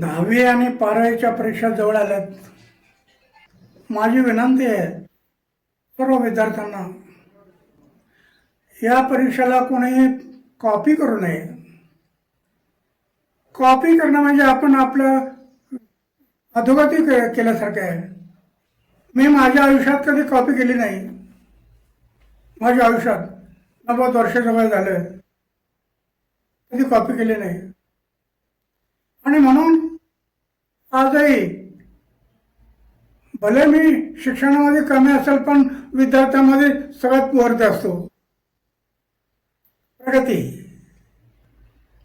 दहावी आणि बारावीच्या परीक्षा जवळ आल्यात. माझी विनंती आहे सर्व विद्यार्थ्यांना या परीक्षेला कोणी कॉपी करू नये. कॉपी करणं म्हणजे आपण आपलं अधोगती के- केल्यासारखं आहे. मी माझ्या आयुष्यात कधी कॉपी केली नाही. माझ्या आयुष्यात नव्वद वर्ष जवळ झालं. कधी कॉपी केली नाही. आणि म्हणून आजही भले मी शिक्षणामध्ये कमी असेल पण विद्यार्थ्यांमध्ये सगळ्यात वरती असतो. प्रगती.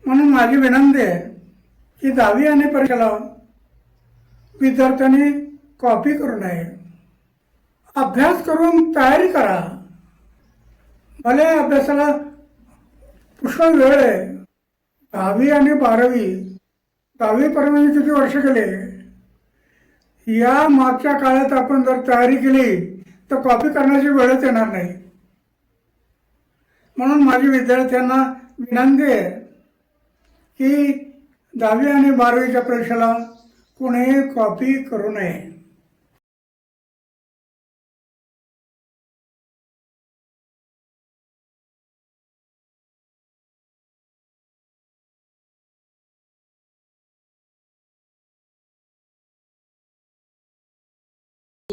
म्हणून माझी विनंती आहे की दहावी आणि परीक्षेला विद्यार्थ्यांनी कॉपी करू नये. अभ्यास करून तयारी करा. भले अभ्यासाला पुष्कळ वेळ आहे. दहावी आणि बारावी दहावीपर्यंत किती वर्ष गेले? या मागच्या काळात आपण जर तयारी केली तर कॉपी करण्याची वेळच येणार नाही. म्हणून माझी विद्यार्थ्यांना विनंती आहे की दहावी आणि बारावीच्या परीक्षेला कोणीही कॉपी करू नये.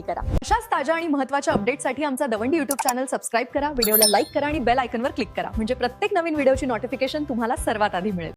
करा अशाच ताज्या आणि महत्त्वाच्या अपडेटसाठी आमचा दवंडी युट्यूब चॅनल सबस्क्राईब करा व्हिडिओला लाईक करा आणि बेल आयकनवर क्लिक करा. म्हणजे प्रत्येक नवीन व्हिडिओची नोटिफिकेशन तुम्हाला सर्वात आधी मिळेल.